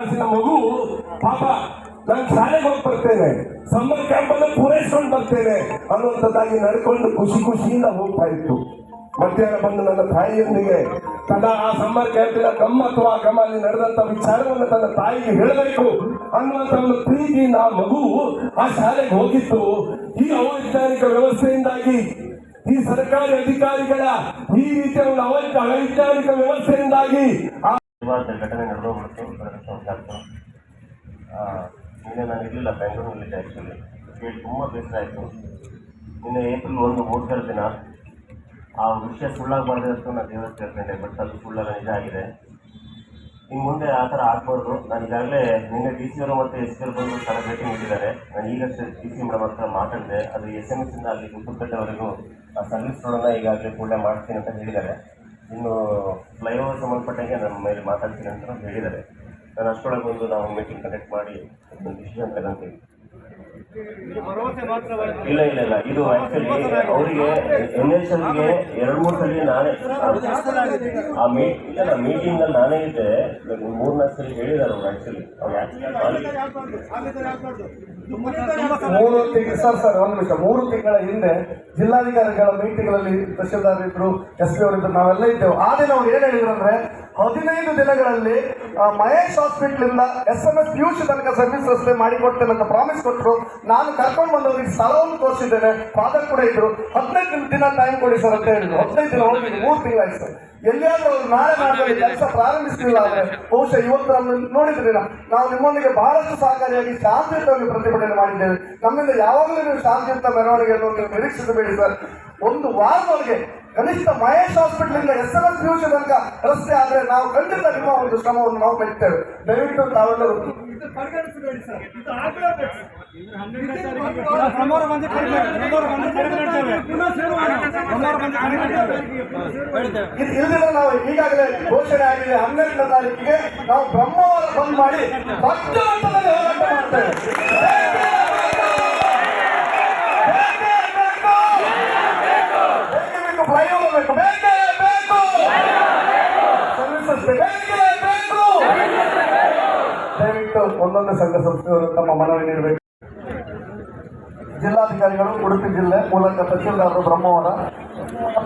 ಮಗು, ಪಾಪ, ನಾನು ಶಾಲೆಗೆ ಹೋಗಿ ಬರ್ತೇನೆ. ಸಮ್ಮರ್ ಕ್ಯಾಂಪ್ ಅನ್ನು ಪೂರೈಸ್ಕೊಂಡು ಬರ್ತೇನೆ ಅನ್ನುವಂಥದ್ದಾಗಿ ನಡ್ಕೊಂಡು ಖುಷಿ ಖುಷಿಯಿಂದ ಹೋಗ್ತಾ ಇತ್ತು. ಮಧ್ಯಾಹ್ನ ಬಂದು ನನ್ನ ತಾಯಿಯೊಂದಿಗೆ ತನ್ನ ಆ ಸಮ್ಮರ್ ಕ್ಯಾಂಪಿನ ಗಮ್ಮತ್ತು, ಆ ಗಮಲ್ಲಿ ನಡೆದಂತ ವಿಚಾರವನ್ನು ತನ್ನ ತಾಯಿಗೆ ಹೇಳಬೇಕು ಅನ್ನುವಂತ ಒಂದು ಪ್ರೀತಿಯಿಂದ ಆ ಮಗು ಆ ಶಾಲೆಗೆ ಹೋಗಿತ್ತು. ಈ ಅವೈಜ್ಞಾನಿಕ ವ್ಯವಸ್ಥೆಯಿಂದಾಗಿ, ಈ ಸರ್ಕಾರಿ ಅಧಿಕಾರಿಗಳ, ಈ ರೀತಿಯ ಒಂದು ಅವೈಜ್ಞ ಅವೈಜ್ಞಾನಿಕ ವ್ಯವಸ್ಥೆಯಿಂದಾಗಿ ವಿವಾದ ಘಟನೆ ನಡೆದೋಗ್ಬಿಡ್ತು ಬರೋದಕ್ಕೆ ನಿನ್ನೆ ನಾನು ಇರಲಿಲ್ಲ ಬೆಂಗಳೂರಿನಲ್ಲಿದ್ದೆ ಆ್ಯಕ್ಚುಲಿ ಕೇಳಿ ತುಂಬ ಬೇಸರ ಆಯಿತು. ನಿನ್ನೆ ಏಪ್ರಿಲ್ ಒಂದು ಮೂರನೇ ದಿನ, ಆ ವಿಷಯ ಸುಳ್ಳಾಗಬಾರ್ದು ಅಂತ ನಾನು ದೇವರ ಕೇಳ್ಕೊಂಡೆ ಬಟ್ ಅದು ಸುಳ್ಳಾಗ ನಿಜ ಆಗಿದೆ. ಇನ್ನು ಮುಂದೆ ಆ ಥರ ಆಗ್ಬಾರ್ದು. ನಾನು ಈಗಾಗಲೇ ನಿನ್ನೆ ಡಿ ಸಿ ಅವರು ಮತ್ತು ಎಸ್ ಸಿ ಅವರು ಬಂದು ಸ್ಥಳ ಭೇಟಿ ನೀಡಿದ್ದಾರೆ. ನಾನು ಈಗಷ್ಟೇ ಡಿ ಸಿ ಮೇಡಮ್ ಹತ್ರ ಮಾತಾಡಿದೆ. ಅದು ಎಸ್ ಎಂ ಎಸ್ ಇಂದ ಅಲ್ಲಿ ಗುಂಪುಕಟ್ಟೆವರೆಗೂ ಆ ಸರ್ವಿಸ್ ರೋಡನ್ನು ಈಗಾಗಲೇ ಕೂಡಲೇ ಮಾಡ್ತೀನಿ ಅಂತ ಹೇಳಿದ್ದಾರೆ. ಇನ್ನು ಫ್ಲೈಓವರ್ ಸಂಬಂಧಪಟ್ಟಂಗೆ ನಮ್ಮ ಮೇಲೆ ಮಾತಾಡ್ತೀನಿ ಅಂತ ಹೇಳಿದ್ದಾರೆ. ನಾನು ಅಷ್ಟೊಳಗೆ ಒಂದು ನಾವು ಮೀಟಿಂಗ್ ಕಂಡಕ್ಟ್ ಮಾಡಿ ಡಿಸಿಷನ್ ತಗೊಂತೀವಿ. ಇಲ್ಲ ಇಲ್ಲ ಇಲ್ಲ. ಇದು ಆಕ್ಚುಲಿ ಅವರಿಗೆ ಎನ್ ಎಸ್ ಎಲ್ಗೆ ಎರಡು ಮೂರು ಸಲ ನಾನೇ ಆ ಮೀಟಿಂಗ್ ಇಲ್ಲ ಮೀಟಿಂಗ್ ಅಲ್ಲಿ ನಾನೇ ಇದ್ದೆ. ಮೂರ್ನಾಲ್ಕು ಸಲ ಹೇಳಿದ್ದಾರೆ ಅವ್ರು ಆಕ್ಚುಲಿ ಮೂರು ತಿಂಗಳ ಸರ್ ಸರ್ ಒಂದು ನಿಮಿಷ. ಮೂರು ತಿಂಗಳ ಹಿಂದೆ ಜಿಲ್ಲಾಧಿಕಾರಿಗಳ ಮೀಟಿಂಗ್ಗಳಲ್ಲಿ ತಹಶೀಲ್ದಾರ್ ಇದ್ರು ಎಸ್ ಪಿ ಅವರಿದ್ರು ನಾವೆಲ್ಲ ಇದ್ದೆವು. ಆ ದಿನ ಅವ್ರು ಏನ್ ಹೇಳಿದ್ರು ಅಂದ್ರೆ ಹದಿನೈದು ದಿನಗಳಲ್ಲಿ ಮಹೇಶ್ ಹಾಸ್ಪಿಟಲ್ ಇಂದ ಎಸ್ ಎಂ ಎಸ್ ಪಿಯುಸಿ ತನಕ ಸರ್ವಿಸ್ ರಸ್ತೆ ಮಾಡಿಕೊಡ್ತೇನೆ ಅಂತ ಪ್ರಾಮಿಸ್ ಕೊಟ್ಟರು ನಾನು ಕರ್ಕೊಂಡು ಬಂದವರಿಗೆ ಸ್ಥಳವನ್ನು ತೋರಿಸಿದ್ದೇನೆ. ಫಾದರ್ ಕೂಡ ಇದ್ರು. ಹದಿನೈದು ದಿನ ಟೈಮ್ ಕೊಡಿ ಸರ್ ಅಂತ ಹೇಳಿದ್ರು. ಹದಿನೈದು ದಿನ, ಮೂರು ತಿಂಗಳಾಯ್ತು ಸರ್ ಎಲ್ಲಿಯಾದ್ರೂ ಅವ್ರು ನಾಳೆ ನಾಳೆ ಕೆಲಸ ಪ್ರಾರಂಭಿಸಲಿಲ್ಲ ಅಂದ್ರೆ ಬಹುಶಃ ಇವತ್ತು ನಮ್ಮ ನೋಡಿದ್ರಿ ನಾವು ನಿಮ್ಮೊಂದಿಗೆ ಬಹಳಷ್ಟು ಸಹಕಾರಿಯಾಗಿ ಶಾಂತಿಯುತವಾಗಿ ಪ್ರತಿಭಟನೆ ಮಾಡಿದ್ದೇವೆ. ನಮ್ಮಿಂದ ಯಾವಾಗಲೂ ನೀವು ಶಾಂತಿಯುತ ಮೆರವಣಿಗೆಯನ್ನು ನೀವು ನಿರೀಕ್ಷಿಸಬೇಡಿ ಸರ್. ಒಂದು ವಾರದೊಳಗೆ ಕನಿಷ್ಠ ಮಹೇಶ್ ಹಾಸ್ಪಿಟಲ್ ಇಂದ ಎಸ್ ಎಂ ಎಸ್ ತನಕ ರಸ್ತೆ ಆದ್ರೆ ನಾವು ಖಂಡಿತ ನಿಮ್ಮ ಒಂದು ಶ್ರಮವನ್ನು ನಾವು ಬೆಳಿತೇವೆ ದಯವಿಟ್ಟು ತಾವೆಲ್ಲರೂ ಇದು ನಾವು ಈಗಾಗಲೇ ಘೋಷಣೆ ಆಗಿದೆ. ಹನ್ನೆರಡನೇ ತಾರೀಕಿಗೆ ನಾವು ಬ್ರಹ್ಮವಾದ ಬಂದ್ ಮಾಡಿ ಹೋರಾಟ ಮಾಡ್ತೇವೆ. ಬೇಕೇ ಬೇಕು. ಬೇಕು ಸರ್ವಿಸಸ್ ಬೇಕೇ ಬೇಕು ದಯವಿಟ್ಟು ಒಂದೊಂದು ಸಂಘ ಸಂಸ್ಥೆಯವರು ತಮ್ಮ ಮನವಿ ನೀಡಬೇಕು. ಜಿಲ್ಲಾಧಿಕಾರಿಗಳು ಉಡುಪಿ ಜಿಲ್ಲೆ ಮೂಲಕ ತಹಸೀಲ್ದಾರರು ಬ್ರಹ್ಮವರ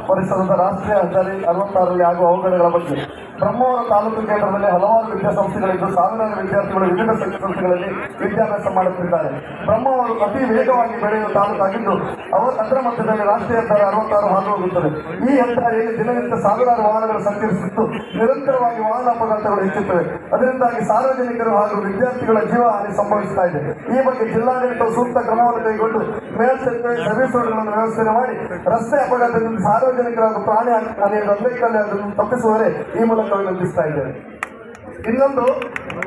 ಪರಿಸರದ ರಾಷ್ಟ್ರೀಯ ಹೆದ್ದಾರಿ ಅರವತ್ತಾರರಲ್ಲಿ ಆಗುವ ಅವಘಡಗಳ ಬಗ್ಗೆ. ಬ್ರಹ್ಮಾವರ ತಾಲೂಕು ಕೇಂದ್ರದಲ್ಲಿ ಹಲವಾರು ವಿದ್ಯಾಸಂಸ್ಥೆಗಳಿದ್ದು ಸಾವಿರಾರು ವಿದ್ಯಾರ್ಥಿಗಳು ವಿವಿಧ ಸಂಸ್ಥೆಗಳಲ್ಲಿ ವಿದ್ಯಾಭ್ಯಾಸ ಮಾಡುತ್ತಿದ್ದಾರೆ. ಬ್ರಹ್ಮವರು ಅತಿ ವೇಗವಾಗಿ ಬೆಳೆಯುವ ತಾಲೂಕಾಗಿದ್ದು ಅವರ ಅದರ ಮಧ್ಯದಲ್ಲಿ ರಾಷ್ಟ್ರೀಯ ಹೆದ್ದಾರಿ ಅರವತ್ತಾರು ಹಾದು ಹೋಗುತ್ತದೆ ಈ ಹೆದ್ದಾರಿಯಲ್ಲಿ ದಿನನಿತ್ಯ ಸಾವಿರಾರು ವಾಹನಗಳು ಸಂಚರಿಸುತ್ತಿದ್ದು, ನಿರಂತರವಾಗಿ ವಾಹನ ಅಪಘಾತಗಳು ಹೆಚ್ಚುತ್ತವೆ. ಅದರಿಂದಾಗಿ ಸಾರ್ವಜನಿಕರು ಹಾಗೂ ವಿದ್ಯಾರ್ಥಿಗಳ ಜೀವ ಹಾನಿ ಸಂಭವಿಸ್ತಾ ಇದೆ. ಈ ಬಗ್ಗೆ ಜಿಲ್ಲಾಡಳಿತವು ಸೂಕ್ತ ಕ್ರಮವನ್ನು ಕೈಗೊಂಡು ಮೇಲ್ಸೇತುವೆ ಸರ್ವಿಸ್ ರೋಡ್ಗಳನ್ನು ವ್ಯವಸ್ಥೆ ಮಾಡಿ ರಸ್ತೆ ಅಪಘಾತದಿಂದ ಸಾರ್ವಜನಿಕರ ಹಾಗೂ ಪ್ರಾಣಿ ಹಾನಿಯನ್ನು ಅದನ್ನು ತಪ್ಪಿಸುವವರೇ ಈ ಮೂಲಕ ವಿನಂತಿಸ್ತಾ ಇದ್ದೇವೆ ಇನ್ನೊಂದು